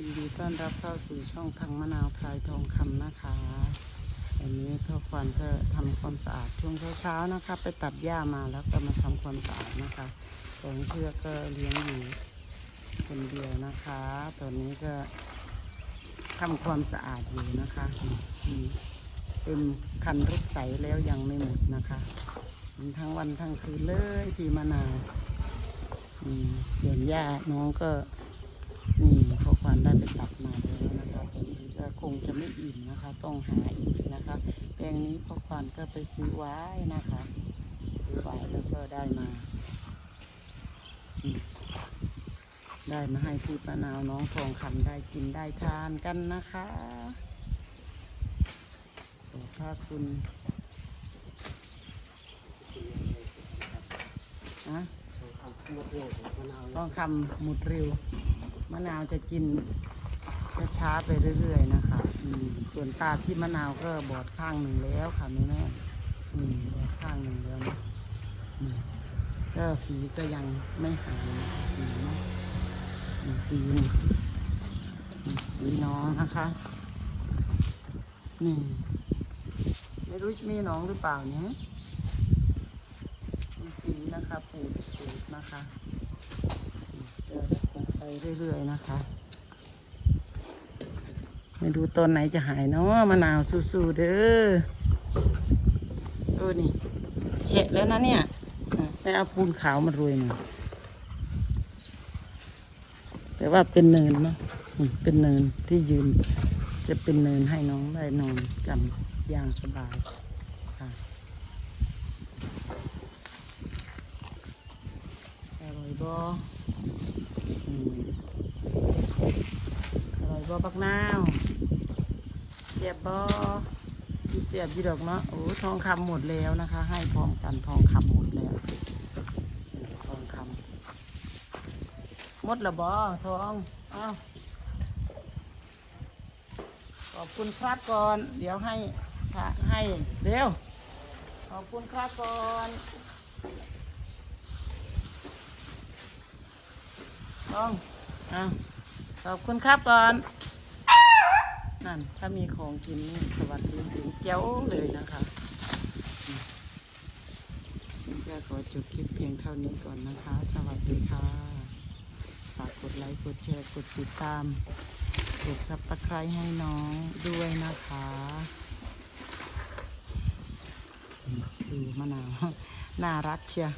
ยินดีต้อนรับเข้าสู่ช่องทางมะนาวพลายทองคำนะคะวันนี้พ่อควันก็ทำความสะอาดช่วงเช้าๆนะคะ ไปตัดหญ้ามาแล้วก็มาทำความสะอาดนะคะสองเชือกก็เลี้ยงอยู่คนเดียวนะคะตอนนี้ก็ทำความสะอาดอยู่นะคะอืมเต็มคันรถใสแล้วยังไม่หมดนะคะทั้งวันทั้งคืนเลยที่มะนาวอืมส่วนหญ้าน้องก็ ควานได้ไปตัดมาแล้วนะคะตอนนี้ก็คงจะไม่อิ่มนะคะ ต้องหาอีกนะคะ แปลงนี้พ่อควานก็ไปซื้อไว้นะคะ ซื้อไว้แล้วก็ได้มา ได้มาให้พี่ปะนาวน้องทองคำได้กินได้ทานกันนะคะขอบพระคุณอะต้องคำหมุดเร็ว มะนาวจะกินช้าไปเรื่อยๆนะคะส่วนตาที่มะนาวก็บอดข้างหนึ่งแล้วค่ะแม่แม่บอดข้างหนึ่งแล้วนะก็ฝีก็ยังไม่หายนะคะฝีนาะอืมฝีนี่อืมฝีน้องนะคะนี่ไม่รู้มีน้องหรือเปล่าเนี่ยมีนะคะปูดปูดนะคะเดี๋ยวรักษาไป เรื่อยๆนะคะ ไม่ดูตอนไหนจะหายเนาะมะนาวสู้ๆเด้อเออนี่เฉะแล้วนะเนี่ยไปเอาปูนขาวมาโรยมาแต่ว่าเป็นเนินเนาะเป็นเนินที่ยืน จะเป็นเนินให้น้องได้นอนกันอย่างสบายค่ะอร่อยบ่อืม อร่อยบ่บักนาวเสียบบ่มีเสียบยี่ดอกเนาะโอ้ทองคำหมดแล้วนะคะ ให้พร้อมกันทองคำหมดแล้ว ทองคำหมดละบ่ทองอ้าวขอบคุณครับก่อน เดี๋ยวให้พระให้เร็วขอบคุณครับก่อน ต้องอาขอบคุณครับก่อน นั่น ถ้ามีของกินนี่สวัสดีเสียงเจ้าเลยนะคะอืมก็ขอจบคลิปเพียงเท่านี้ก่อนนะคะ สวัสดีค่ะ ฝากกดไลค์ กดแชร์ กดติดตาม กดซับตะไคร้ให้น้องด้วยนะคะอืมดูมะนาว น่ารักเชียว